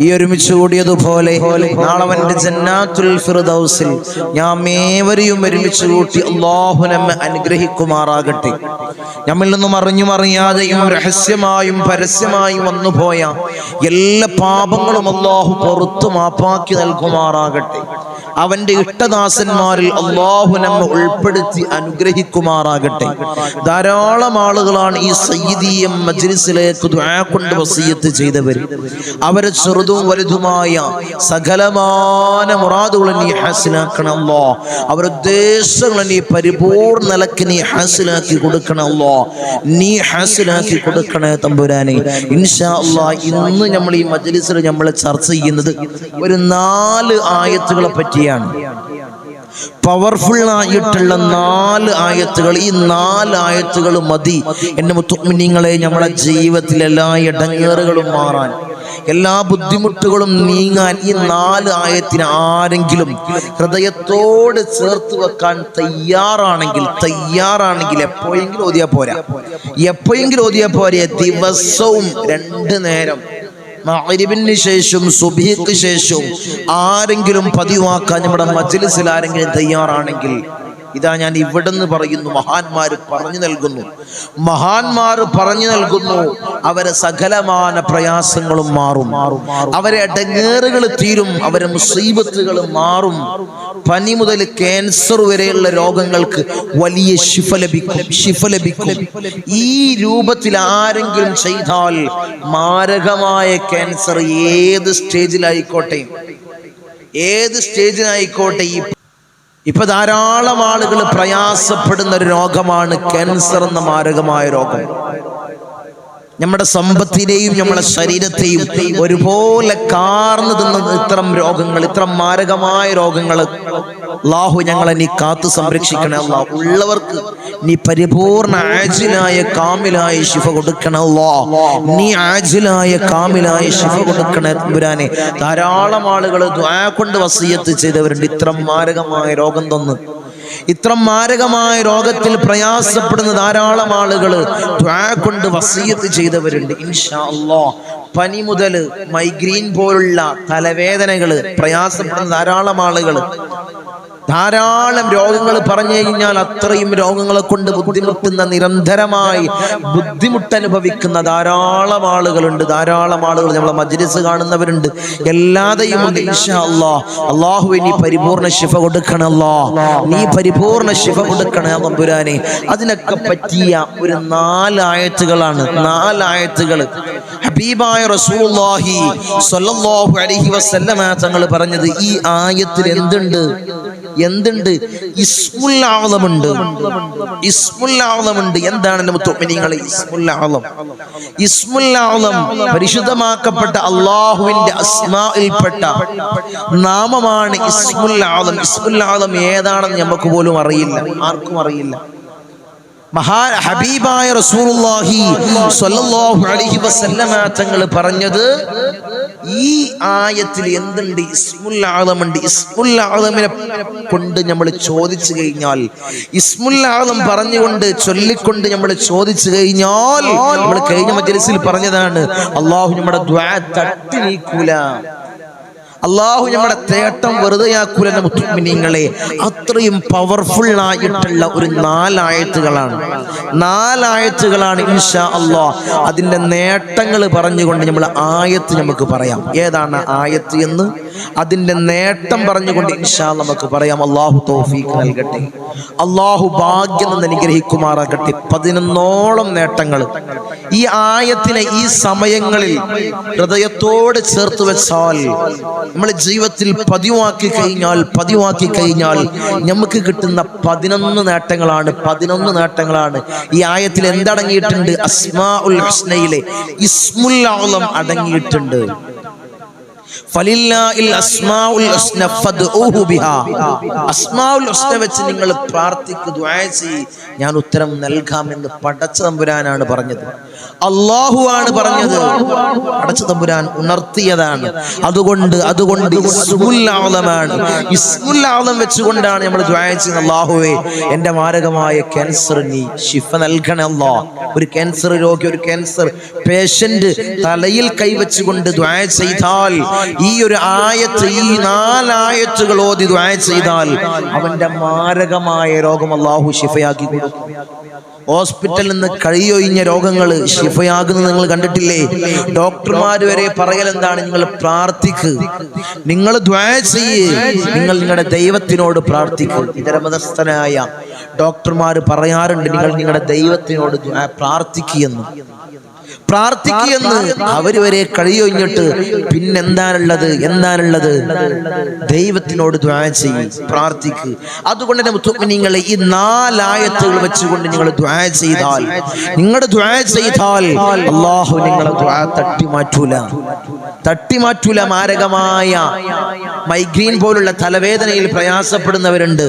ഈ ഒരുമിച്ച് കൂടിയതുപോലെ നാളവന്റെ ജന്നാത്തുൽ ഫിർദൗസിൽ ഞാൻ ഏവരെയും ഒരുമിച്ച് കൂട്ടി അള്ളാഹു നമ്മെ അനുഗ്രഹിക്കുമാറാകട്ടെ. നമ്മിൽ നിന്നും അറിഞ്ഞും അറിയാതെയും രഹസ്യമായും പരസ്യമായും വന്നുപോയ എല്ലാ പാപങ്ങളും അള്ളാഹു പുറത്തു മാപ്പാക്കി നൽകുമാറാകട്ടെ. അവന്റെ ഇഷ്ടദാസന്മാരിൽ അള്ളാഹു നമ്മെ ഉൾപ്പെടുത്തി അനുഗ്രഹിക്കുമാറാകട്ടെ. ധാരാളം ആളുകളാണ് ഈ സയ്യിദീയം മജ്ലിസിലേക്ക് കൊണ്ട് വസീയത്ത് ചെയ്തവർ. അവരെ ചെറുതും വലുതുമായ സകലമാന മുറാദുകൾ നീ ഹാസിലാക്കണമല്ലോ അവരുടെ ഉദ്ദേശങ്ങൾ നീ പരിപൂർണ നിലയ്ക്ക് നീ ഹാസിലാക്കി കൊടുക്കണമല്ലോ നീ ഹാസിലാക്കി കൊടുക്കണേ തമ്പുരാനെ. ഇൻഷാ ഇന്ന് നമ്മൾ ഈ മജ്ലിസിൽ നമ്മൾ ചർച്ച ചെയ്യുന്നത് ഒരു നാല് ആയത്തുകളെ പറ്റിയാണ് പവർഫുൾ ആയിട്ടുള്ള നാല് ആയത്തുകൾ ഈ നാല് ആയത്തുകൾ മതി. എന്റെ മുത്തുമിനിങ്ങളെ നമ്മളെ ജീവിതത്തിൽ എല്ലാ ഇടങ്ങേറുകളും മാറാൻ എല്ലാ ബുദ്ധിമുട്ടുകളും നീങ്ങാൻ ഈ നാല് ആയത്തിന് ആരെങ്കിലും ഹൃദയത്തോട് ചേർത്ത് വെക്കാൻ തയ്യാറാണെങ്കിൽ തയ്യാറാണെങ്കിൽ എപ്പോഴെങ്കിലും ഓതിയാ പോരാ. എപ്പോഴെങ്കിലും ഓതിയാ പോരെ ദിവസവും രണ്ട് നേരം മഗ്രിബിന് ശേഷം സുബഹിക്ക് ശേഷം ആരെങ്കിലും പതിവാക്കാൻ നമ്മുടെ മജ്ലിസിൽ ആരെങ്കിലും തയ്യാറാണെങ്കിൽ ഇതാ ഞാൻ ഇവിടുന്ന് പറയുന്നു മഹാന്മാർ പറഞ്ഞു നൽകുന്നു. മഹാന്മാർ പറഞ്ഞു നൽകുന്നു അവരെ സകലമാന പ്രയാസങ്ങളും മാറും. അവരെ അടങ്ങേറുകൾ തീരും അവരെ മുസീബത്തുകൾ മാറും. പനി മുതൽ ക്യാൻസർ വരെയുള്ള രോഗങ്ങൾക്ക് വലിയ ശിഫ ലഭിക്കും ശിഫ ലഭിക്കും. ഈ രൂപത്തിൽ ആരെങ്കിലും ചെയ്താൽ മാരകമായ ക്യാൻസർ ഏത് സ്റ്റേജിലായിക്കോട്ടെ? ഏത് സ്റ്റേജിനായിക്കോട്ടെ ഈ ഇപ്പൊ ധാരാളം ആളുകൾ പ്രയാസപ്പെടുന്ന ഒരു രോഗമാണ് ക്യാൻസർ എന്ന മാരകമായ രോഗം. നമ്മുടെ സമ്പത്തിനെയും നമ്മുടെ ശരീരത്തെയും ഒരുപോലെ കാർന്നു തിന്ന ഇത്തരം രോഗങ്ങൾ ഇത്തരം മാരകമായ രോഗങ്ങൾ അള്ളാഹു ഞങ്ങളെ നീ കാത്തു സംരക്ഷിക്കണേ അല്ലാ ഉള്ളവർക്ക് നീ പരിപൂർണ ആജിലായ കാമിലായ ശിഫ കൊടുക്കണേ അല്ലാ നീ ആജിലായ കാമിലായ ശിഫ കൊടുക്കണേ തമ്പുരാനെ ധാരാളം ആളുകൾ ദ്വാ കൊണ്ട് വസീയത്ത് ചെയ്തവരുണ്ട്. ഇത്രം മാരകമായ രോഗം തന്ന്. ഇത്ര മാരകമായ രോഗത്തിൽ പ്രയാസപ്പെടുന്ന ധാരാളം ആളുകൾ കൊണ്ട് വസീയത്ത് ചെയ്തവരുണ്ട്. ഇൻഷാ അള്ളാ പനി മുതൽ മൈഗ്രീൻ പോലുള്ള തലവേദനകൾ പ്രയാസപ്പെടുന്ന ധാരാളം ആളുകൾ ധാരാളം രോഗങ്ങൾ പറഞ്ഞു കഴിഞ്ഞാൽ അത്രയും രോഗങ്ങളെ കൊണ്ട് ബുദ്ധിമുട്ടുന്ന നിരന്തരമായി ബുദ്ധിമുട്ടനുഭവിക്കുന്ന ധാരാളം ആളുകളുണ്ട്. ധാരാളം ആളുകൾ നമ്മളെ മജ്ലിസ് കാണുന്നവരുണ്ട്. എല്ലാതെയും ഉണ്ട് ഇൻഷാല്ലാ അള്ളാഹു നീ പരിപൂർണ ശിഫ കൊടുക്കണല്ലോ നീ പരിപൂർണ ശിഫ കൊടുക്കണേ തമ്പുരാനെ അതിനൊക്കെ പറ്റിയ ഒരു നാലായത്തുകളാണ്. നാലായത്തുകൾ. ഹബീബായ റസൂലുള്ളാഹി സ്വല്ലല്ലാഹു അലൈഹി വസല്ലമ തങ്ങൾ പറഞ്ഞത് ഈ ആയത്തിൽ എന്തുണ്ട്? എന്തുണ്ട്? ഇസ്മുൽ ഉണ്ട് എന്താണ് എന്റെ മുത്തുമിനിങ്ങളെ ഇസ്മുൽ ആളം പരിശുദ്ധമാക്കപ്പെട്ട അള്ളാഹുവിന്റെ അസ്മായിൽപ്പെട്ട നാമമാണ് ഇസ്മുൽ ആളം ഏതാണെന്ന് നമുക്ക് പോലും അറിയില്ല. ആർക്കും അറിയില്ല. മഹാ ഹബീബായ റസൂലുള്ളാഹി സ്വല്ലല്ലാഹു അലൈഹി വസല്ലമ തങ്ങൾ പറഞ്ഞത് ഈ ആയത്തിൽ എന്തുണ്ട്? ഇസ്മുൽ ആലമുണ്ട് ഇസ്മുൽ ആലമിനെ കൊണ്ട് നമ്മൾ ചോദിച്ചു കഴിഞ്ഞാൽ ഇസ്മുൽ ആലം പറഞ്ഞുകൊണ്ട് ചൊല്ലിക്കൊണ്ട് നമ്മൾ ചോദിച്ചു കഴിഞ്ഞാൽ നമ്മൾ കഴിഞ്ഞ മജ്ലിസിൽ പറഞ്ഞതാണ് അള്ളാഹു നമ്മുടെ ദ്വാ തട്ടി നീക്കൂല അള്ളാഹു നമ്മുടെ തേട്ടം വെറുതെയാക്കൂല മുത്തുമിനിങ്ങളെ അത്രയും പവർഫുൾ ആയിട്ടുള്ള ഒരു നാലായത്തുകളാണ്. നാലായത്തുകളാണ് ഇൻഷാ അള്ളാഹ് അതിന്റെ നേട്ടങ്ങൾ പറഞ്ഞുകൊണ്ട് നമ്മൾ ആയത്ത് നമുക്ക് പറയാം. ഏതാണ് ആയത്ത് എന്ന്? അതിന്റെ നേട്ടം പറഞ്ഞുകൊണ്ട് ഇൻഷാ നമുക്ക് പറയാം. അള്ളാഹു തോഫീക്ക് നൽകട്ടെ. അള്ളാഹു ഭാഗ്യം എന്ന് അനുഗ്രഹിക്കുമാറാകട്ടെ. പതിനൊന്നോളം നേട്ടങ്ങൾ. ഈ ആയത്തിനെ ഈ സമയങ്ങളിൽ ഹൃദയത്തോട് ചേർത്ത് വെച്ചാൽ നമ്മൾ ജീവിതത്തിൽ പതിവാക്കി കഴിഞ്ഞാൽ പതിവാക്കി കഴിഞ്ഞാൽ നമുക്ക് കിട്ടുന്ന പതിനൊന്ന് നേട്ടങ്ങളാണ് പതിനൊന്ന് നേട്ടങ്ങളാണ്. ഈ ആയത്തിൽ എന്തടങ്ങിയിട്ടുണ്ട്? അസ്മാ ഉൽ ഹസ്നയിലെ ഇസ്മുൽ അടങ്ങിയിട്ടുണ്ട്. വെച്ച് നിങ്ങൾ ഞാൻ ഉത്തരം നൽകാം എന്ന് പടച്ച തമ്പുരാനാണ് പറഞ്ഞത്. അള്ളാഹു ആണ് പറഞ്ഞത്. പടച്ച തമ്പുരാൻ ഉണർത്തിയതാണ്. അതുകൊണ്ട് അതുകൊണ്ട് ഇസ്മുൽ ആളം വെച്ചുകൊണ്ടാണ് നമ്മൾ ചെയ്യുന്നത്. അള്ളാഹുവേ എന്റെ മാരകമായ ക്യാൻസർ നീ ശിഫ നൽകണേ ഒരു ക്യാൻസർ രോഗി ഒരു ക്യാൻസർ പേഷ്യന്റ് തലയിൽ കൈവച്ചുകൊണ്ട് ദ്വായ ചെയ്താൽ ഈ ഒരു ആയത്ത് ഈ നാലായത്തുകൾ ഓതി ദ്വായ ചെയ്താൽ അവന്റെ മാരകമായ രോഗം അള്ളാഹു ശിഫയാക്കി ഹോസ്പിറ്റലിൽ നിന്ന് കഴിയൊഴിഞ്ഞ രോഗങ്ങൾ ശിഫയാകുന്നത് നിങ്ങൾ കണ്ടിട്ടില്ലേ? ഡോക്ടർമാർ വരെ പറയൽ എന്താണ്? നിങ്ങൾ പ്രാർത്ഥിക്ക്. നിങ്ങൾ നിങ്ങൾ നിങ്ങളുടെ ദൈവത്തിനോട് പ്രാർത്ഥിക്ക്. ഇതരമതസ്ഥനായ ഡോക്ടർമാർ പറയാറുണ്ട് നിങ്ങൾ നിങ്ങളുടെ ദൈവത്തിനോട് പ്രാർത്ഥിക്കുന്നു പ്രാർത്ഥിക്കുകയെന്ന് അവർ വരെ കഴിയൊഴിഞ്ഞിട്ട് പിന്നെന്താണുള്ളത് എന്താണുള്ളത്? ദൈവത്തിനോട് ദ്വാ ചെയ്യ് പ്രാർത്ഥിക്കുക അതുകൊണ്ട് തന്നെ മുത്തുമിനിങ്ങളെ ഈ നാലായത്തുകൾ വെച്ചുകൊണ്ട് നിങ്ങൾ ദ്വാ ചെയ്താൽ നിങ്ങളുടെ ദ്വാ ചെയ്താൽ അള്ളാഹു നിങ്ങളെ ദ്വാ തട്ടി മാറ്റൂല തട്ടി മാറ്റൂല മാരകമായ മൈഗ്രീൻ പോലുള്ള തലവേദനയിൽ പ്രയാസപ്പെടുന്നവരുണ്ട്.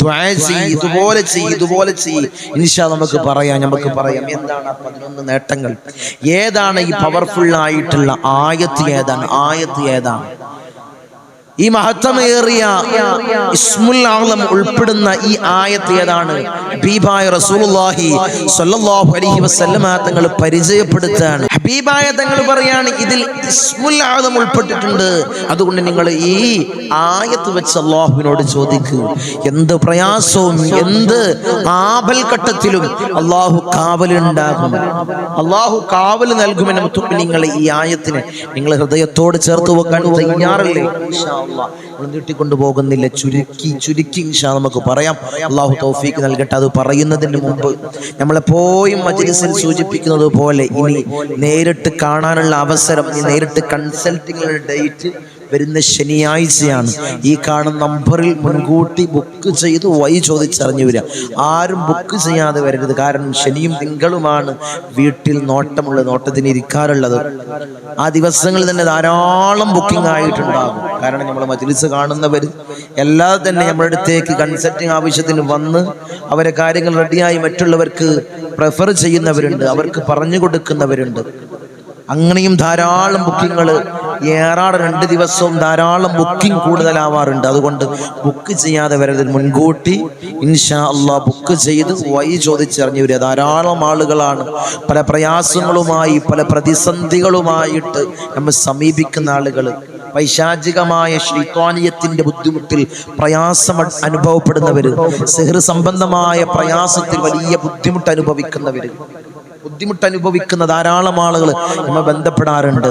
ദ്വാ ചെയ്യ് ഇതുപോലെ ചെയ്യ് ഇതുപോലെ ചെയ്യ്. ഇൻഷാ നമുക്ക് പറയാം നമുക്ക് പറയാം. എന്താണ് പതിനൊന്ന് നേട്ടങ്ങൾ? ഏതാണ് ഈ പവർഫുൾ ആയിട്ടുള്ള ആയത്ത് ഏതാണ്? ആയത്ത് ഏതാണ്? ഈ മഹത്വമേറിയ ഇസ്മുൽ ആളം ഉൾപ്പെടുന്ന ഈ ആയത്ത് ഏതാണ്? ഹബീബായ റസൂലുള്ളാഹി സ്വല്ലല്ലാഹു അലൈഹി വസല്ലമ തങ്ങൾ പരിചയപ്പെടുത്താണ് ഹബീബായ തങ്ങൾ പറയാണ് ഇതിൽ ഇസ്മുൽ ആളം ഉൾപ്പെട്ടിട്ടുണ്ട്. അതുകൊണ്ട് നിങ്ങൾ ഈ ആയത്ത് വെച്ച് അള്ളാഹുവിനോട് ചോദിക്കൂ. എന്ത് പ്രയാസവും എന്ത് ആപൽ ഘട്ടത്തിലും അള്ളാഹു കാവലുണ്ടാകും. അള്ളാഹു കാവൽ നൽകുമെന്ന് നിങ്ങൾ ഈ ആയത്തിന് നിങ്ങൾ ഹൃദയത്തോട് ചേർത്ത് വെക്കാൻ തയ്യാറല്ലേ. നമ്മൾ പോകുന്നില്ല ചുരുക്കി ചുരുക്കി ഇൻഷാ നമുക്ക് പറയാം. അള്ളാഹു തൗഫീക്ക് നൽകട്ടെ. അത് പറയുന്നതിന് മുമ്പ് നമ്മളെപ്പോഴും മജ്ലിസിൽ സൂചിപ്പിക്കുന്നത് പോലെ ഇനി നേരിട്ട് കാണാനുള്ള അവസരം നേരിട്ട് കൺസൾട്ടിങ്ങിനുള്ള ഡേറ്റ് വരുന്ന ശനിയാഴ്ചയാണ്. ഈ കാണുന്ന നമ്പറിൽ മുൻകൂട്ടി ബുക്ക് ചെയ്ത് വൈ ചോദിച്ചറിഞ്ഞു വരിക. ആരും ബുക്ക് ചെയ്യാതെ വരരുത്. കാരണം ശനിയും തിങ്കളുമാണ് വീട്ടിൽ നോട്ടമുള്ള നോട്ടത്തിന് ഇരിക്കാറുള്ളത്. ആ ദിവസങ്ങളിൽ തന്നെ ധാരാളം ബുക്കിംഗ് ആയിട്ടുണ്ടാകും. കാരണം നമ്മൾ മജിലിസ് കാണുന്നവർ എല്ലാ തന്നെ നമ്മുടെ അടുത്തേക്ക് കൺസൾട്ടിങ് ആവശ്യത്തിന് വന്ന് അവരെ കാര്യങ്ങൾ റെഡിയായി മറ്റുള്ളവർക്ക് പ്രിഫർ ചെയ്യുന്നവരുണ്ട്. അവർക്ക് പറഞ്ഞു കൊടുക്കുന്നവരുണ്ട്. അങ്ങനെയും ധാരാളം ബുക്കിങ്ങൾ ഏറാട് രണ്ട് ദിവസവും ധാരാളം ബുക്കിംഗ് കൂടുതലാവാറുണ്ട്. അതുകൊണ്ട് ബുക്ക് ചെയ്യാതെ വരരുത്. മുൻകൂട്ടി ഇൻഷാ അള്ളാഹ് ബുക്ക് ചെയ്ത് വൈ ചോദിച്ചറിഞ്ഞു വരിക ധാരാളം ആളുകളാണ്. പല പ്രയാസങ്ങളുമായി പല പ്രതിസന്ധികളുമായിട്ട് നമ്മൾ സമീപിക്കുന്ന ആളുകൾ പൈശാചികമായ ശ്രീത്വാനീയത്തിന്റെ ബുദ്ധിമുട്ടിൽ പ്രയാസം അനുഭവപ്പെടുന്നവര് സെഹർ സംബന്ധമായ പ്രയാസത്തിൽ വലിയ ബുദ്ധിമുട്ട് അനുഭവിക്കുന്നവര്. ബുദ്ധിമുട്ട് അനുഭവിക്കുന്ന ധാരാളം ആളുകൾ നമ്മൾ ബന്ധപ്പെടാറുണ്ട്.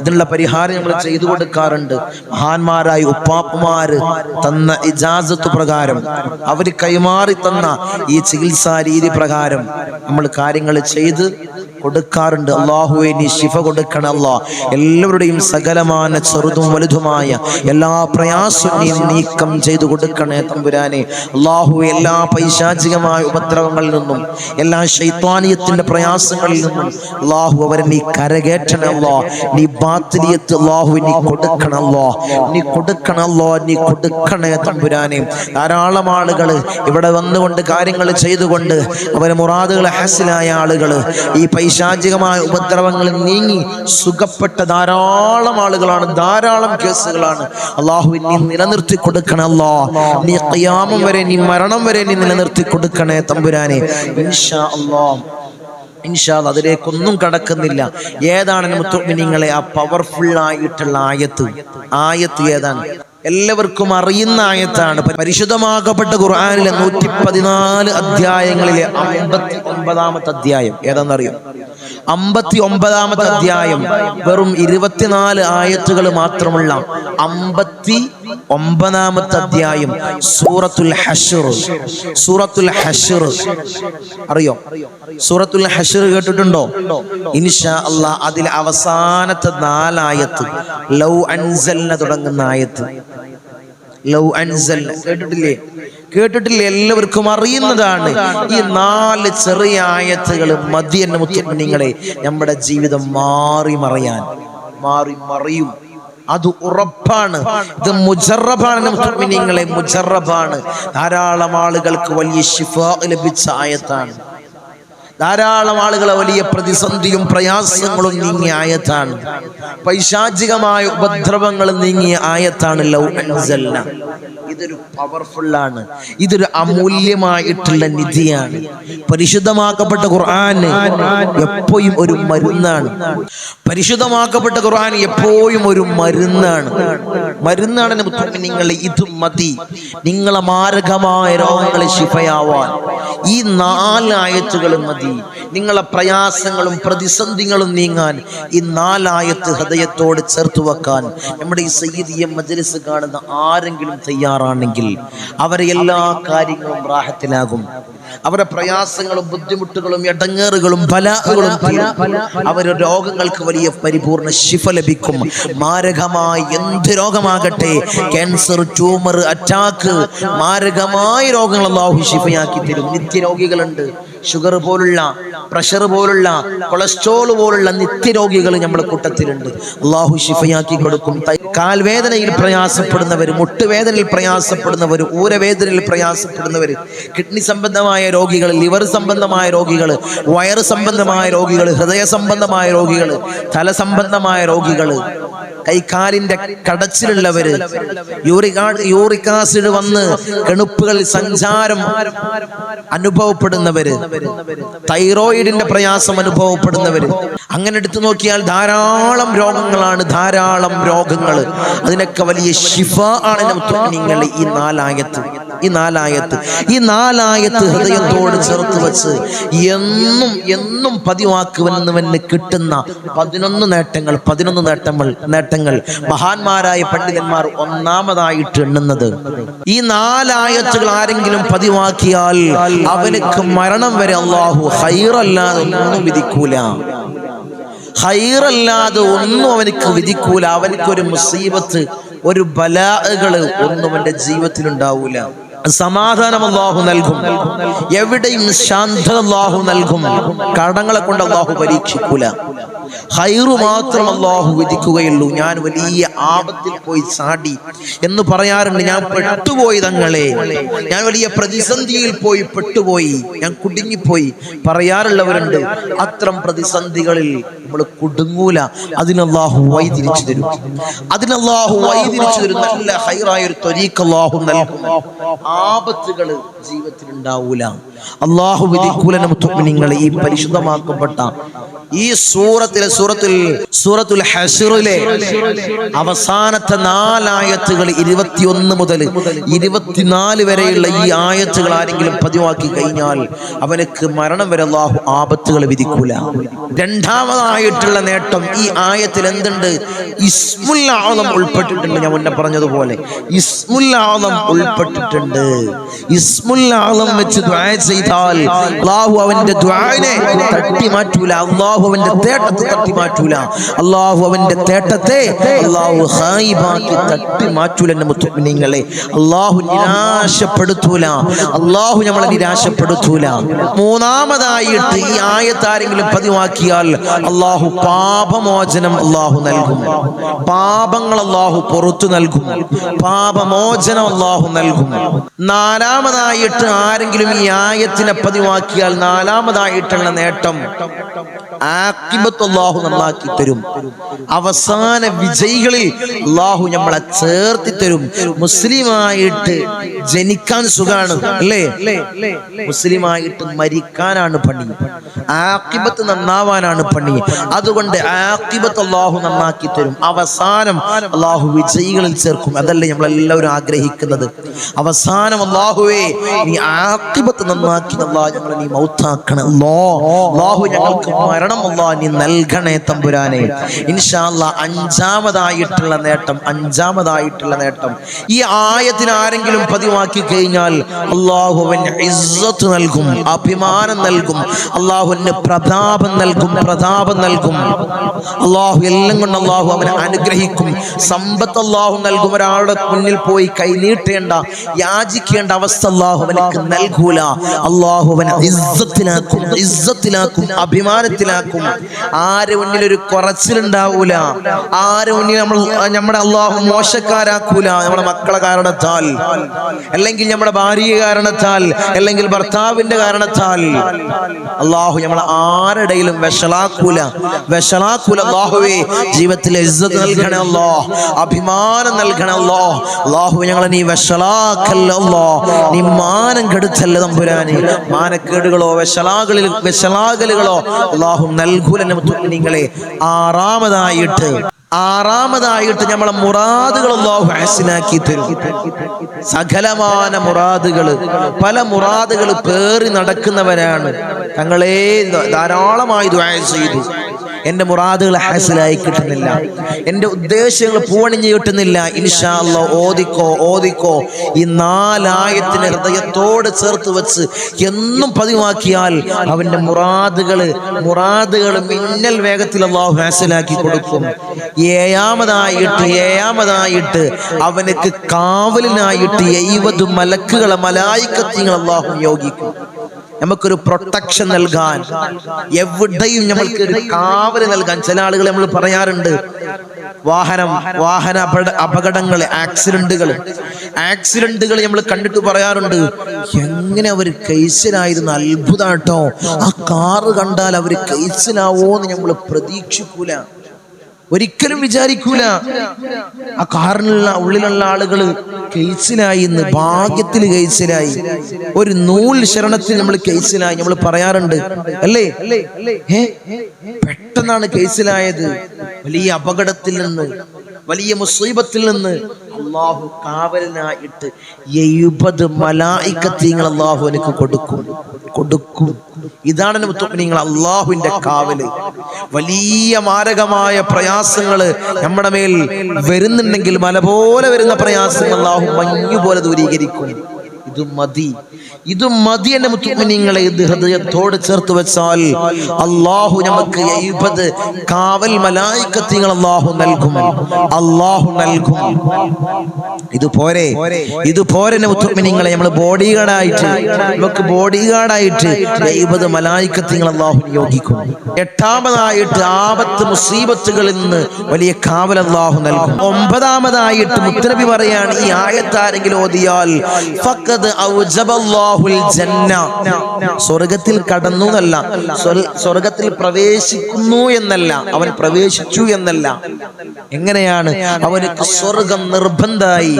ഇതിനുള്ള പരിഹാരം നമ്മൾ ചെയ്തു കൊടുക്കാറുണ്ട്. മഹാന്മാരായ ഉപ്പാപ്പുമാര് തന്ന ഇജാസത്ത് പ്രകാരം അവർ കൈമാറി തന്ന ഈ ചികിത്സാ രീതി പ്രകാരം നമ്മൾ കാര്യങ്ങൾ ചെയ്ത് കൊടുക്കാറുണ്ട്. അള്ളാഹുവെ നീ ശിഫ കൊടുക്കണം അല്ലാ. എല്ലാവരുടെയും സകലമാന ചെറുതും വലുതുമായ എല്ലാ പ്രയാസവും നീക്കം ചെയ്തു കൊടുക്കണേ തമ്പുരാനെ. അള്ളാഹു എല്ലാ പൈശാചികമായ ഉപദ്രവങ്ങളിൽ നിന്നും എല്ലാ ശൈത്വാനീയത്തിന്റെ പ്രയാസങ്ങളിൽ നിന്നും അള്ളാഹു അവരെ നീ കരകയറ്റണമല്ലോ നീ ബാത്തിലിയത്ത് അള്ളാഹു നീ കൊടുക്കണമല്ലോ നീ കൊടുക്കണമല്ലോ നീ കൊടുക്കണേ തമ്പുരാനെ. ധാരാളം ആളുകൾ ഇവിടെ വന്നുകൊണ്ട് കാര്യങ്ങൾ ചെയ്തുകൊണ്ട് അവരെ മുറാദുകളെ ഹാസിലായ ആളുകൾ ഈ പൈശാചികമായ ഉപദ്രവങ്ങളിൽ നീങ്ങി സുഖപ്പെട്ട ധാരാളം ആളുകളാണ് ധാരാളം കേസുകളാണ്. അള്ളാഹു നീ നിലനിർത്തി കൊടുക്കണല്ലോ നീ ഖിയാമം വരെ നീ മരണം വരെ നീ നിലനിർത്തി കൊടുക്കണേ തമ്പുരാനെ. ഇൻഷാ അള്ളാഹ് ഇൻഷാൽ അതിലേക്കൊന്നും കടക്കുന്നില്ല. ഏതാണ് മുത്തുമിനിങ്ങളെ ആ പവർഫുൾ ആയിട്ടുള്ള ആയത്ത്? ആയത്ത് ഏതാണ്? എല്ലാവർക്കും അറിയുന്ന ആയത്താണ്. പരിശുദ്ധമാക്കപ്പെട്ട ഖുർആാനിലെ നൂറ്റി പതിനാല് അധ്യായങ്ങളിലെ അമ്പത്തി ഒമ്പതാമത്തെ അധ്യായം. ഏതാണെന്നറിയോ? അമ്പത്തി ഒമ്പതാമത്തെ അധ്യായം വെറും ഇരുപത്തിനാല് ആയത്തുകൾ മാത്രമുള്ള അമ്പത്തി ഒമ്പതാമത്തെ അധ്യായം. സൂറത്തുൽ ഹഷർ. സൂറത്തുൽ ഹഷർ. അറിയോ? സൂറത്തുൽ ഹഷർ കേട്ടിട്ടുണ്ടോ? ഇൻഷാ അല്ലാ അതിൽ അവസാനത്തെ നാലായത്ത് ലൗ അൻസലിനെ തുടങ്ങുന്ന ആയത്ത്. ലൗ അൻസൽ കേട്ടിട്ടില്ലേ? കേട്ടിട്ടില്ലേ? എല്ലാവർക്കും അറിയുന്നതാണ് ഈ നാല് ചെറിയ ആയത്തുകൾ മതി എന്ന നമ്മുടെ ജീവിതം മാറി മറയാൻ മാറി മറിയും. അത് ഉറപ്പാണ്. ഇത് മുജറബാണ് മുഅ്മിനീങ്ങളെ മുജറബാണ്. ധാരാളം ആളുകൾക്ക് വലിയ ശിഫ ലഭിച്ച ആയത്താണ്. ധാരാളം ആളുകളെ വലിയ പ്രതിസന്ധിയും പ്രയാസങ്ങളും നീങ്ങിയ ആയത്താണ്. പൈശാചികമായ ഉപദ്രവങ്ങൾ നീങ്ങിയ ആയത്താണ് ലൗ അൻസല്ല ഇതൊരു പവർഫുൾ ആണ്. ഇതൊരു അമൂല്യമായിട്ടുള്ള നിധിയാണ്. പരിശുദ്ധമാക്കപ്പെട്ട ഖുർആൻ എപ്പോഴും ഒരു മരുന്നാണ്. പരിശുദ്ധമാക്കപ്പെട്ട ഖുർആൻ എപ്പോഴും ഒരു മരുന്നാണ്. മരുന്നാണ് നിങ്ങൾ ഇത് മതി. നിങ്ങളെ മാരകമായ രോഗങ്ങളെ ശിഫയാവാൻ. ഈ നാല് ആയത്തുകൾ മതി. നിങ്ങളെ പ്രയാസങ്ങളും പ്രതിസന്ധികളും നീങ്ങാൻ ഈ നാലായത്ത് ഹൃദയത്തോട് ചേർത്ത് വെക്കാൻ നമ്മുടെ ഈ സയ്യിദിയ മജലിസ് കാണുന്ന ആരെങ്കിലും തയ്യാറാണെങ്കിൽ അവരെ എല്ലാ കാര്യങ്ങളും റാഹത്തിലാകും. അവരുടെ പ്രയാസങ്ങളും ബുദ്ധിമുട്ടുകളും ഇടങ്ങേറുകളും ബലാഹുകളും അവരുടെ രോഗങ്ങൾക്ക് വലിയ പരിപൂർണ ശിഫ ലഭിക്കും. മാരകമായ എന്ത് രോഗമാകട്ടെ ക്യാൻസർ ട്യൂമർ അറ്റാക്ക് മാരകമായ രോഗങ്ങൾ അള്ളാഹു ശിഫയാക്കി തരും. നിത്യരോഗികളുണ്ട്. ഷുഗർ പോലുള്ള പ്രഷർ പോലുള്ള കൊളസ്ട്രോൾ പോലുള്ള നിത്യരോഗികൾ നമ്മുടെ കൂട്ടത്തിലുണ്ട്. അള്ളാഹു ഷിഫയാക്കി കൊടുക്കും. കാൽവേദനയിൽ പ്രയാസപ്പെടുന്നവർ മുട്ടുവേദനയിൽ പ്രയാസപ്പെടുന്നവർ ഊരവേദനയിൽ പ്രയാസപ്പെടുന്നവർ കിഡ്നി സംബന്ധമായ രോഗികൾ ലിവർ സംബന്ധമായ രോഗികൾ വയറ് സംബന്ധമായ രോഗികൾ ഹൃദയ സംബന്ധമായ രോഗികൾ തല സംബന്ധമായ രോഗികൾ കൈക്കാലിന്റെ കടച്ചിലുള്ളവര്. യൂറിക് ആ- യൂറിക് വന്ന് കെണുപ്പുകൾ സഞ്ചാരം അനുഭവപ്പെടുന്നവര്. തൈറോയിഡിന്റെ പ്രയാസം അനുഭവപ്പെടുന്നവര്. അങ്ങനെ എടുത്തു നോക്കിയാൽ ധാരാളം രോഗങ്ങളാണ് ധാരാളം രോഗങ്ങൾ അതിനൊക്കെ വലിയ ശിഫ ആണ് നിങ്ങൾ ഈ നാലായത്ത്. ഈ നാലായത്ത് ഈ നാലായത്ത് ഹൃദയത്തോട് ചേർത്ത് വെച്ച് എന്നും എന്നും പതിവാക്കുവെന്നവന് കിട്ടുന്ന പതിനൊന്ന് നേട്ടങ്ങൾ പതിനൊന്ന് നേട്ടങ്ങൾ നേട്ടങ്ങൾ മഹാന്മാരായ പണ്ഡിതന്മാർ ഒന്നാമതായിട്ട് എണ്ണുന്നത്. ഈ നാലായത്തുകൾ ആരെങ്കിലും പതിവാക്കിയാൽ അവനക്ക് മരണം വരെ അള്ളാഹു ഹൈറല്ലാതെ ഒന്നും വിധിക്കൂല. ഹൈറല്ലാതെ ഒന്നും അവനക്ക് വിധിക്കൂല. അവനക്കൊരു മുസീബത്ത് ഒരു ബലാകൾ ഒന്നും അവന്റെ ജീവിതത്തിൽ ഉണ്ടാവൂല സമാധാനം അള്ളാഹു നൽകും. എവിടെയും ശാന്തത അള്ളാഹു നൽകും. കടങ്ങളെ കൊണ്ട് അള്ളാഹു പരീക്ഷിക്കൂല. ഹൈറു മാത്രം അള്ളാഹു വിധിക്കുകയുള്ളൂ. ഞാൻ വലിയ ആപത്തിൽ പോയി ചാടി എന്ന് പറയാറുണ്ട്. ഞാൻ പെട്ടുപോയി തങ്ങളെ. ഞാൻ വലിയ പ്രതിസന്ധിയിൽ പോയി പെട്ടുപോയി. ഞാൻ കുടുങ്ങിപ്പോയി. പറയാറുള്ളവരുണ്ട് അത്തരം പ്രതിസന്ധികളിൽ നമ്മൾ കുടുങ്ങൂല. അതിനല്ലാഹു വൈതിരിച്ചു തരും. അതിനല്ലാഹു വൈതിരിച്ചു തരും. നല്ല ഹൈറായ ഒരു ത്വരീക്ക് അല്ലാഹു നൽകും. ആപത്തുകൾ ജീവിതത്തിൽ ഉണ്ടാവൂല അള്ളാഹു വിധിക്കൂലന ഈ പരിശുദ്ധമാക്കപ്പെട്ട ഈ സൂറത്തിലെ സൂറത്തിൽ സൂറത്തുൽ ഹഷറിലെ അവസാനത്തെ നാലായത്തുകൾ ഇരുപത്തിയൊന്ന് മുതൽ ഇരുപത്തിനാല് വരെയുള്ള ഈ ആയത്തുകൾ ആരെങ്കിലും പതിവാക്കി കഴിഞ്ഞാൽ അവനക്ക് മരണം വരെ അള്ളാഹു ആപത്തുകൾ വിധിക്കൂല. രണ്ടാമതായിട്ടുള്ള നേട്ടം ഈ ആയത്തിൽ എന്തുണ്ട്? ഇസ്മുൽ ഉൾപ്പെട്ടിട്ടുണ്ട്. ഞാൻ മുന്നേ പറഞ്ഞതുപോലെ ഇസ്മുൽ ഉൾപ്പെട്ടിട്ടുണ്ട്. ഇസ്മുൽ വെച്ച് ദ്വാ ചെയ്താൽ അള്ളാഹു അവന്റെ ദ്വാനെ തട്ടി മാറ്റൂല അള്ളാഹു അവന്റെ തേട്ടത്തെ തട്ടി മാറ്റൂല അള്ളാഹു അവന്റെ തേട്ടത്തെ അള്ളാഹു ഹായിബാക്കി തട്ടി മാറ്റൂല എന്റെ മുത്തുമിനിങ്ങളെ. അള്ളാഹു നിരാശപ്പെടുത്തൂല അള്ളാഹു നമ്മളെ നിരാശപ്പെടുത്തൂല. മൂന്നാമതായിട്ട് ഈ ആയത്താരെങ്കിലും പതിവാക്കിയാൽ അള്ളാഹു പാപമോചനം അള്ളാഹു നൽകും. പാപങ്ങൾ അള്ളാഹു പുറത്തു നൽകും. പാപമോചനം അള്ളാഹു നൽകും. നാലാമതായിട്ട് ആരെങ്കിലും ഈ ആയത്തിനെ പതിവാക്കിയാൽ നാലാമതായിട്ടുള്ള നേട്ടം. ആക്കിബത്ത് നന്നാക്കി തരും. അവസാന വിജയികളിൽ അള്ളാഹു നമ്മളെ ചേർത്തി തരും. മുസ്ലിമായിട്ട് ജനിക്കാൻ സുഖാണ് അല്ലേ? മുസ്ലിമായിട്ട് മരിക്കാനാണ് പണി. ആക്കിബത്ത് നന്നാവാനാണ് പണി. അതുകൊണ്ട് ആക്കിബത്ത് അള്ളാഹു നന്നാക്കി തരും. അവസാനം അള്ളാഹു വിജയികളിൽ ചേർക്കും. അതല്ലേ നമ്മളെല്ലാവരും ആഗ്രഹിക്കുന്നത്. അവസാനം അള്ളാഹുവേ നീ ആക്കിബത്ത് നന്നാക്കി അള്ളാഹു ഞങ്ങളെ നീ മൗത്താക്കണം. അള്ളാഹു ഞങ്ങൾക്ക് മരണം നീ നൽകണേ തമ്പുരാനെ. ഇൻഷാല്ല അഞ്ചാമതായിട്ടുള്ള നേട്ടം അഞ്ചാമതായിട്ടുള്ള നേട്ടം. ഈ ആയത്തിന് ആരെങ്കിലും പതിവാക്കി കഴിഞ്ഞാൽ അള്ളാഹുവിന് ഇസ്സത്ത് നൽകും അഭിമാനം നൽകും അള്ളാഹുവിന് പ്രതാപം നൽകും പ്രതാപം നൽകും. അള്ളാഹു എല്ലാം കൊണ്ട് അള്ളാഹു അവനെ അനുഗ്രഹിക്കും. സമ്പത്ത് അള്ളാഹു നൽകും. ഒരാളുടെ മുന്നിൽ പോയി കൈനീട്ടേണ്ട യാചിക്കേണ്ട അവസ്ഥ അള്ളാഹു നൽകൂല. അള്ളാഹു അവനെ ഇസ്സത്തിലാക്കും ഇസ്സത്തിലാക്കും അഭിമാനത്തിലാക്കും. ആരെ മുന്നിൽ ഒരു കുറച്ചിലുണ്ടാവൂല. ആരെ മുന്നിൽ നമ്മൾ നമ്മുടെ അള്ളാഹു മോശക്കാരാക്കൂല. നമ്മുടെ മക്കളെ കാരണത്താൽ. അല്ലെങ്കിൽ നമ്മുടെ ഭാര്യ കാരണത്താൽ. അല്ലെങ്കിൽ ഭർത്താവിന്റെ കാരണത്താൽ. അള്ളാഹു നമ്മളെ ആരുടെയിലും വിഷളാക്കൂല. വിഷളാക്കൂല അള്ളാഹുവേ ജീവിതത്തിൽ ഇസ്സത്ത് നൽകണേ അല്ലോ. അഭിമാനം നൽകണേ അല്ലോ. അള്ളാഹു ഞങ്ങളെ നീ വിഷളാക്കല്ലോ നീ മാനം കെടുത്തല്ല തമ്പുരാനി. മാനക്കേടുകളോ വിഷളാകളിൽ വിഷളാകലുകളോ അള്ളാഹു നൽകൂല നിങ്ങളെ ആറാമതായിട്ട് ആറാമതായിട്ട് നമ്മളെ മുറാദുകൾ അള്ളാഹു ഹാസിനാക്കി തരും. സകലമാന മുറാദുകൾ പല മുറാദുകൾ പേറി നടക്കുന്നവരാണ്. തങ്ങളെ ധാരാളമായി ദ്വായ ചെയ്തു. എന്റെ മുറാദുകൾ ഹാസിലായി കിട്ടുന്നില്ല. എന്റെ ഉദ്ദേശങ്ങൾ പൂവണിഞ്ഞ് കിട്ടുന്നില്ല. ഇൻഷാ അല്ലാ ഓദിക്കോ ഓദിക്കോ ഈ നാലായത്തിന് ഹൃദയത്തോട് ചേർത്ത് വെച്ച് എന്നും പതിവാക്കിയാൽ അവന്റെ മുറാദുകൾ മുറാദുകൾ മിന്നൽ വേഗത്തിൽ അള്ളാഹു ഹാസിലാക്കി കൊടുക്കും. ഏഴാമതായിട്ട് ഏഴാമതായിട്ട് അവനക്ക് കാവലിനായിട്ട് എഴുപത് മലക്കുകളെ മലായിക്കത്തിങ്ങൾ അള്ളാഹു നിയോഗിക്കും. നമുക്കൊരു പ്രൊട്ടക്ഷൻ നൽകാൻ എവിടെയും നമ്മൾക്ക് കാവൽ നൽകാൻ ചില ആളുകൾ നമ്മൾ പറയാറുണ്ട്. വാഹനം വാഹന അപകട അപകടങ്ങൾ ആക്സിഡന്റുകൾ ആക്സിഡന്റുകൾ നമ്മൾ കണ്ടിട്ട് പറയാറുണ്ട് എങ്ങനെ അവർ കേസിലായിരുന്നു? അത്ഭുതാട്ടോ. ആ കാറ് കണ്ടാൽ അവർ കേസിലാവോ എന്ന് നമ്മൾ പ്രതീക്ഷിക്കൂല. ഒരിക്കലും വിചാരിക്കൂല. ആ കാറിനുള്ള ഉള്ളിലുള്ള ആളുകൾ കേസിലായി ഇന്ന് ഭാഗ്യത്തിൽ കേസിലായി ഒരു നൂൽ ശരണത്തിൽ നമ്മൾ കേസിലായി. നമ്മൾ പറയാറുണ്ട് അല്ലേ? പെട്ടെന്നാണ് കേസിലായത്. വലിയ അപകടത്തിൽ നിന്ന് വലിയ മുസീബത്തിൽ നിന്ന് അള്ളാഹു കാവലിനായിട്ട് എഴുപത് മലായിക്കത്തീങ്ങൾ അള്ളാഹു എനിക്ക് കൊടുക്കും. കൊടുക്കും. ഇതാണ് നിങ്ങൾ അള്ളാഹുവിന്റെ കാവൽ. വലിയ മാരകമായ പ്രയാസങ്ങൾ നമ്മുടെ മേൽ വരുന്നുണ്ടെങ്കിൽ മല പോലെ വരുന്ന പ്രയാസങ്ങൾ അള്ളാഹു മഞ്ഞു പോലെ ദൂരീകരിക്കും. ഇത് മതി. ഇത് മതി എന്റെ മുത്തുമിനിങ്ങളെ ഇത് ഹൃദയത്തോട് ചേർത്ത് വെച്ചാൽ അള്ളാഹു നമുക്ക് എഴുപത് കാവൽ മലായിക്കത്തിങ്ങൾ അള്ളാഹു നൽകും. അള്ളാഹു നൽകും. ഇത് പോരെ. ഇത് പോരെ എന്റെ മുത്തുമിനിങ്ങളെ. നമ്മൾ ബോഡി ഗാർഡായിട്ട് നമുക്ക് ബോഡി ഗാർഡായിട്ട് എഴുപത് മലായിക്കത്തിങ്ങൾ അള്ളാഹു നിയോഗിക്കും. എട്ടാമതായിട്ട് ആപത്ത് മുസീബത്തുകളിൽ നിന്ന് വലിയ കാവൽ അള്ളാഹു നൽകും. ഒമ്പതാമതായിട്ട് മുത്തനബി പറയാണ് ഈ ആയത്താരെങ്കിലും ഓതിയാൽ ഫഖദ് ജന്ന. സ്വർഗത്തിൽ കടന്നു എന്നല്ല സ്വർഗത്തിൽ പ്രവേശിക്കുന്നു എന്നല്ല. അവൻ പ്രവേശിച്ചു എന്നല്ല. എങ്ങനെയാണ്? അവനക്ക് സ്വർഗം നിർബന്ധമായി.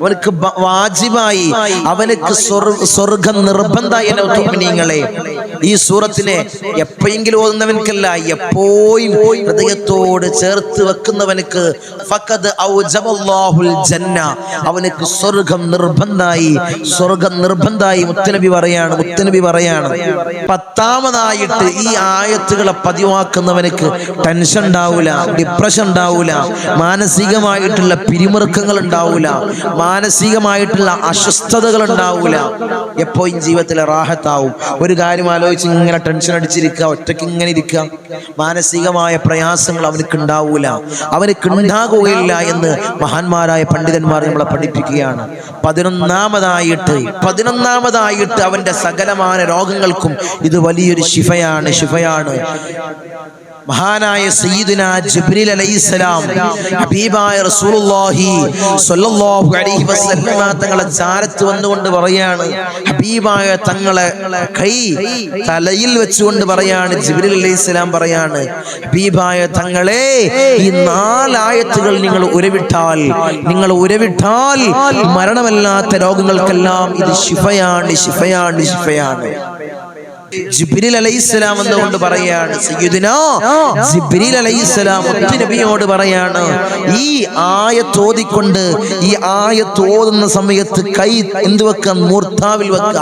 അവനക്ക് വാജിബായി. അവനക്ക് സ്വർ- സ്വർഗം നിർബന്ധമായി ഉത്തമനീങ്ങളെ ഈ സൂറത്തിനെ എപ്പോഴെങ്കിലും ഓതുന്നവനക്കല്ല എപ്പോഴും ഹൃദയത്തോട് ചേർത്ത് വെക്കുന്നവനക്ക് അവനക്ക് സ്വർഗം നിർബന്ധായി സ്വർഗം നിർബന്ധമായി മുത്തനബി പറയാണ് മുത്തനബി പറയാണ്. പത്താമതായിട്ട് ഈ ആയത്തുകളെ പതിവാക്കുന്നവനക്ക് ടെൻഷൻ ഉണ്ടാവൂല ഡിപ്രഷൻ ഉണ്ടാവൂല മാനസികമായിട്ടുള്ള പിരിമുറുക്കങ്ങൾ ഉണ്ടാവൂല മാനസികമായിട്ടുള്ള അസ്വസ്ഥതകൾ ഉണ്ടാവൂല. എപ്പോഴും ജീവിതത്തിലെ റാഹത്താവും. ഒരു കാര്യം ആലോചിച്ച് ഇങ്ങനെ ടെൻഷൻ അടിച്ചിരിക്കുക ഒറ്റയ്ക്ക് ഇങ്ങനെ ഇരിക്കുക മാനസികമായ പ്രയാസങ്ങൾ അവനക്ക് ഉണ്ടാവൂല. അവനക്ക് ഉണ്ടാകുകയില്ല എന്ന് മഹാന്മാരായ പണ്ഡിതന്മാർ നമ്മളെ പഠിപ്പിക്കുകയാണ്. പതിനൊന്നാമതായിട്ട് പതിനൊന്നാമതായിട്ട് അവന്റെ സകലമായ രോഗങ്ങൾക്കും ഇത് വലിയൊരു ശിഫയാണ് ശിഫയാണ്. മഹാനായ സയ്യിദുന ജിബ്രീൽ അലൈഹിസ്സലാം ഹബീബായ റസൂലുള്ളാഹി സ്വല്ലല്ലാഹു അലൈഹി വസല്ലം തങ്ങളെ ചാരത്ത് വന്നുകൊണ്ട് പറയാണ് ഹബീബായ തങ്ങളെ കൈ തലയിൽ വെച്ചുകൊണ്ട് പറയാണ് ജിബ്രീൽ അലൈഹിസ്സലാം പറയാണ് ഹബീബായ തങ്ങളെ ഈ നാലായത്തുകൾ നിങ്ങൾ ഉരവിട്ടാൽ നിങ്ങൾ ഉരവിട്ടാൽ മരണമല്ലാത്ത രോഗങ്ങൾക്കെല്ലാം ഇത് ശിഫയാണ് ശിഫയാണ് ശിഫയാണ്. ജിബ്രീൽ അലൈഹിസ്സലാം എന്നുകൊണ്ട് പറയാണ് സയ്യിദുനാ ജിബ്രീൽ അലൈഹിസ്സലാം മുത്ത് നബിയോട് പറയാണ് ഈ ആയത്ത് ഓതിക്കൊണ്ട് ഈ ആയത്ത് ഓതുന്ന സമയത്ത് കൈ എന്ത് വെക്കാം? മൂർത്താവിൽ വെക്കുക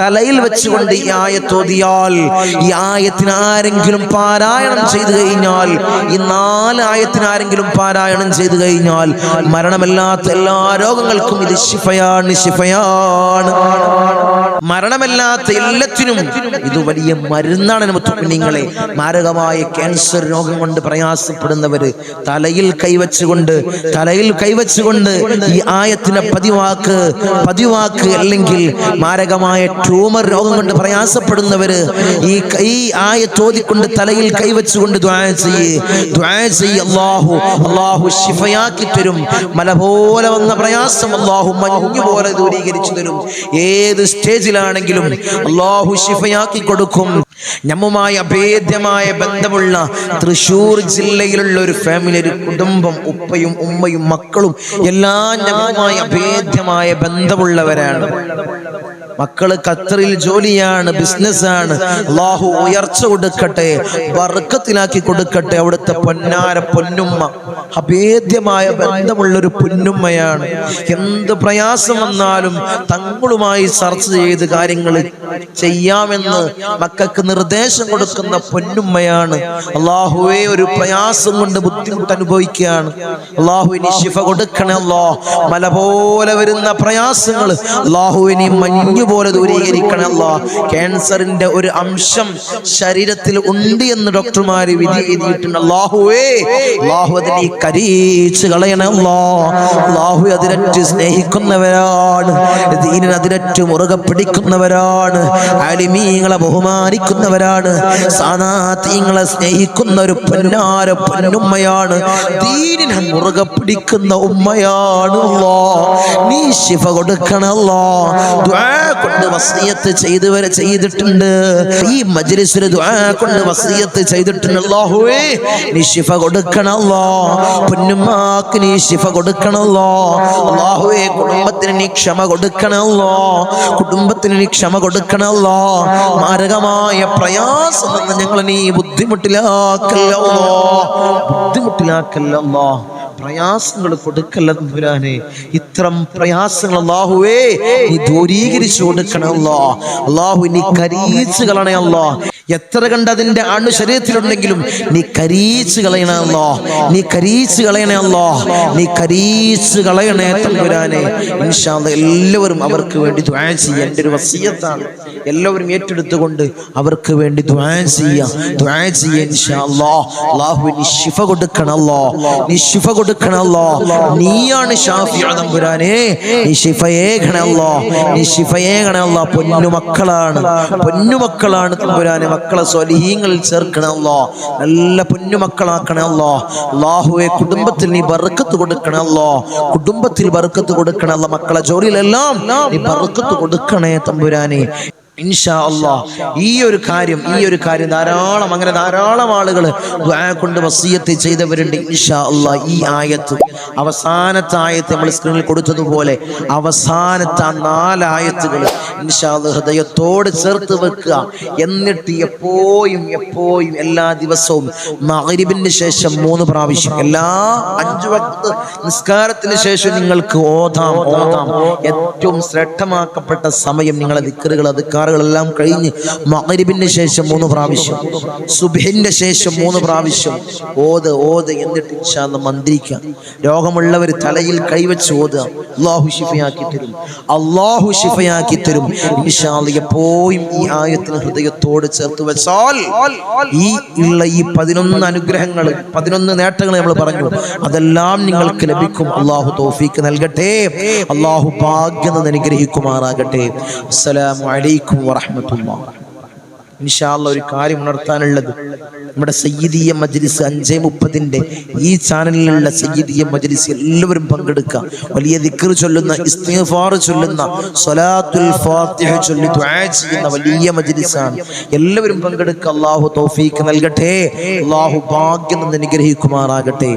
തലയിൽ വെച്ചുകൊണ്ട് ഈ ആയത്ത് ഓതിയാൽ ഈ ആയത്തിന് ആരെങ്കിലും പാരായണം ചെയ്തു കഴിഞ്ഞാൽ ഈ നാല് ആയത്തിന് ആരെങ്കിലും പാരായണം ചെയ്തു കഴിഞ്ഞാൽ മരണമല്ലാത്ത എല്ലാ രോഗങ്ങൾക്കും ഇത് ശിഫയാണ് ശിഫയാണ്. മരണമല്ലാത്ത എല്ലാത്തിനും ഇത് വലിയ മരുന്നാണ് നിങ്ങളെ മാരകമായ ക്യാൻസർ രോഗം കൊണ്ട് പ്രയാസപ്പെടുന്നവര് തലയിൽ കൈവച്ചുകൊണ്ട് തലയിൽ കൈവച്ചുകൊണ്ട് ഈ ആയത്തിനെ പതിവാക്ക് പതിവാക്ക് അല്ലെങ്കിൽ മാരകമായ ട്യൂമർ രോഗം കൊണ്ട് പ്രയാസപ്പെടുന്നവര് ഈ ഈ ആയത്തോതിക്കൊണ്ട് തലയിൽ കൈവച്ചുകൊണ്ട് അല്ലാഹു ശിഫയാക്കി തരും. മല പോലെ വന്ന പ്രയാസം അള്ളാഹു പോലെ ദൂരീകരിച്ചു തരും. ഏത് സ്റ്റേജിലാണെങ്കിലും അല്ലാഹു ശിഫയാക്കി കൊടുക്കും. ഞമ്മുമായി അഭേദ്യമായ ബന്ധമുള്ള തൃശൂർ ജില്ലയിലുള്ള ഒരു ഫാമിലി ഒരു കുടുംബം ഉപ്പയും ഉമ്മയും മക്കളും എല്ലാം ഞമ്മുമായി അഭേദ്യമായ ബന്ധമുള്ളവരാണ്. മക്കൾ ഖത്തറിൽ ജോലിയാണ് ബിസിനസ്സാണ്. അള്ളാഹു ഉയർച്ച കൊടുക്കട്ടെ വർക്കത്തിലാക്കി കൊടുക്കട്ടെ അവിടുത്തെ പൊന്നാര പൊന്നുമ്മ. അഭേദ്യമായ ബന്ധമുള്ളൊരു പൊന്നുമ്മയാണ്. എന്ത് പ്രയാസം വന്നാലും തങ്ങളുമായി ചർച്ച ചെയ്ത് കാര്യങ്ങൾ ചെയ്യാമെന്ന് മക്കൾക്ക് നിർദ്ദേശം കൊടുക്കുന്ന പൊന്നുമ്മയാണ്. അള്ളാഹുവെ ഒരു പ്രയാസം കൊണ്ട് ബുദ്ധിമുട്ട് അനുഭവിക്കുകയാണ്. അള്ളാഹു ഇനി ശിഫ കൊടുക്കണേ അല്ലോ മല പോലെ വരുന്ന പ്രയാസങ്ങൾ അള്ളാഹു ഇനി മഞ്ഞു പോലെ ദൂരീകരിക്കണം അല്ലോ ക്യാൻസറിന്റെ ഒരു അംശം ശരീരത്തിൽ ഉണ്ട് എന്ന് ഡോക്ടർമാര് വിധി എഴുതിയിട്ടുണ്ട് അള്ളാഹുവേ അള്ളാഹു അതിനെ കരീച്ച് കളയണമല്ലോ അള്ളാഹു അതിനറ്റ് സ്നേഹിക്കുന്നവരാണ്. ദീനൻ അതിനറ്റ് മുറുകെ പിടിക്കുന്നവരാണ്. അലിമീങ്ങളെ ബഹുമാനിക്കുന്നവരാണ്. സാനാത്തീങ്ങളെ സ്നേഹിക്കുന്ന ഒരു പൊന്നാര പൊന്നുമ്മയാണ്. ദീനിനെ മുറുകെ പിടിക്കുന്ന ഉമ്മയാണ് നീ ശിഫ കൊടുക്കണല്ലോ കൊണ്ട് വസീയത്ത് ചെയ്തു വരെ ചെയ്തിട്ടുണ്ട്. ഈ മജ്ലിസിൽ ദുആ കൊണ്ട് വസീയത്ത് ചെയ്തിട്ടുണ്ട്. അല്ലാഹുവേ നീ ശിഫ കൊടുക്കണല്ലോ. പൊന്നുമാക്ക് നീ ശിഫ കൊടുക്കണല്ലോ. അല്ലാഹുവേ കുടുംബത്തിന് നീ ക്ഷമ കൊടുക്കണല്ലോ. കുടുംബത്തിന് നീ ക്ഷമ കൊടുക്കണല്ലോ. മാരകമായ പ്രയാസം നിന്ന് ഞങ്ങൾ നീ ബുദ്ധിമുട്ടിലാക്കല്ലോ ബുദ്ധിമുട്ടിലാക്കല്ലോ പ്രയാസങ്ങൾ കൊടുക്കല്ല തമ്പുരാനെ? ഇത്തരം പ്രയാസങ്ങൾ അള്ളാഹുവേ നീ ദൂരീകരിച്ചു കൊടുക്കണമല്ലോ അള്ളാഹു നീ കരീച്ചു കളയണമല്ലോ എത്ര കണ്ട് അതിന്റെ അണു ശരീരത്തിലുണ്ടെങ്കിലും നീ കരീച്ചു കളയണമല്ലോ നീ കരീച്ചു കളയണമല്ലോ നീ കരീച്ചു കളയണേ തമ്പുരാനെ. എല്ലാവരും അവർക്ക് വേണ്ടി ദ്വാ ചെയ്യാൻ എന്റെ ഒരു വസീയത്താണ്. എല്ലാവരും ഏറ്റെടുത്തുകൊണ്ട് അവർക്ക് വേണ്ടി ദ്വാ ചെയ്യാം ദ്വാ ചെയ്യാൻ അള്ളാഹു നീ ശിഫ കൊടുക്കണല്ലോ നീ ശിഫ കൊടുക്കണല്ലോ നീയാണ് ഷാഫി തമ്പുരാനെ നീ ശിഫയേകണല്ലോ നീ ശിഫയേകണല്ലോ പൊന്നുമക്കളാണ് പൊന്നുമക്കളാണ് തമ്പുരാനെ. മക്കളെ സ്വലീഹങ്ങളിൽ ചേർക്കണല്ലോ നല്ല പൊന്നുമക്കളാക്കണല്ലോ അള്ളാഹുവെ കുടുംബത്തിൽ നീ ബർക്കത്ത് കൊടുക്കണല്ലോ കുടുംബത്തിൽ ബർക്കത്ത് കൊടുക്കണല്ലോ മക്കളെ ജോലിയിലെല്ലാം നീ ബർക്കത്ത് കൊടുക്കണേ തമ്പുരാനെ. ഇൻഷാ അള്ളാ ഈ ഒരു കാര്യം ഈ ഒരു കാര്യം ധാരാളം അങ്ങനെ ധാരാളം ആളുകൾ കൊണ്ട് വസീയത്ത് ചെയ്തവരുണ്ട് ഇൻഷാ അള്ളാ ഈ ആയത്ത്. അവസാനത്തെ ആയത്ത് നമ്മൾ സ്ക്രീനിൽ കൊടുത്തതുപോലെ അവസാനത്തെ ആ നാലായത്തുകൾ ഹൃദയത്തോട് ചേർത്ത് വെക്കുക. എന്നിട്ട് എപ്പോഴും എപ്പോഴും എല്ലാ ദിവസവും മകരിബിന് ശേഷം മൂന്ന് പ്രാവശ്യം എല്ലാ അഞ്ചു വക്ത് നിസ്കാരത്തിന് ശേഷം നിങ്ങൾക്ക് ഓതാം ഓതാം. ഏറ്റവും ശ്രദ്ധമാക്കപ്പെട്ട സമയം നിങ്ങളെ ദിക്കറുകൾ അധികാറുകളെല്ലാം കഴിഞ്ഞ് മകരിബിന് ശേഷം മൂന്ന് പ്രാവശ്യം സുബിന്റെ ശേഷം മൂന്ന് പ്രാവശ്യം ഓത് ഓത്. എന്നിട്ട് മന്ത്രിക്കാം രോഗമുള്ളവർ തലയിൽ കൈവച്ച് ഓതുക. അള്ളാഹു ഷിഫയാക്കി തരും. അള്ളാഹു ഷിഫയാക്കി തരും. എപ്പോഴും ഈ ആയത്തിന് ഹൃദയത്തോട് ചേർത്ത് വെച്ചാൽ ഈ ഉള്ള ഈ പതിനൊന്ന് അനുഗ്രഹങ്ങൾ പതിനൊന്ന് നേട്ടങ്ങൾ നമ്മൾ പറഞ്ഞു. അതെല്ലാം നിങ്ങൾക്ക് ലഭിക്കും. അള്ളാഹു തോഫീക്ക് നൽകട്ടെ. അള്ളാഹു ഭാഗ്യം അനുഗ്രഹിക്കുമാറാകട്ടെ അസ്സലാമു അലൈക്കും വറഹ്മത്തുള്ളാഹി. ഇൻഷാല്ല ഒരു കാര്യം ഉണർത്താനുള്ളത്. നമ്മുടെ സയ്യിദീയ മജ്ലിസ് അഞ്ചേ മുപ്പതിന്റെ ഈ ചാനലിലുള്ള സയ്യിദീയ മജ്ലിസ് എല്ലാവരും പങ്കെടുക്കുക വലിയ ദിക്ർ ചൊല്ലുന്ന ഇസ്തിഗ്ഫാർ ചൊല്ലുന്ന സ്വലാത്തുൽ ഫാത്തിഹ ചൊല്ലി ചെയ്യുന്ന വലിയ മജ്ലിസാണ്. എല്ലാവരും പങ്കെടുക്കുക അള്ളാഹു തൗഫീഖ് നൽകട്ടെ. അള്ളാഹു ഭാഗ്യം നിന്ന് അനുഗ്രഹിക്കുമാറാകട്ടെ.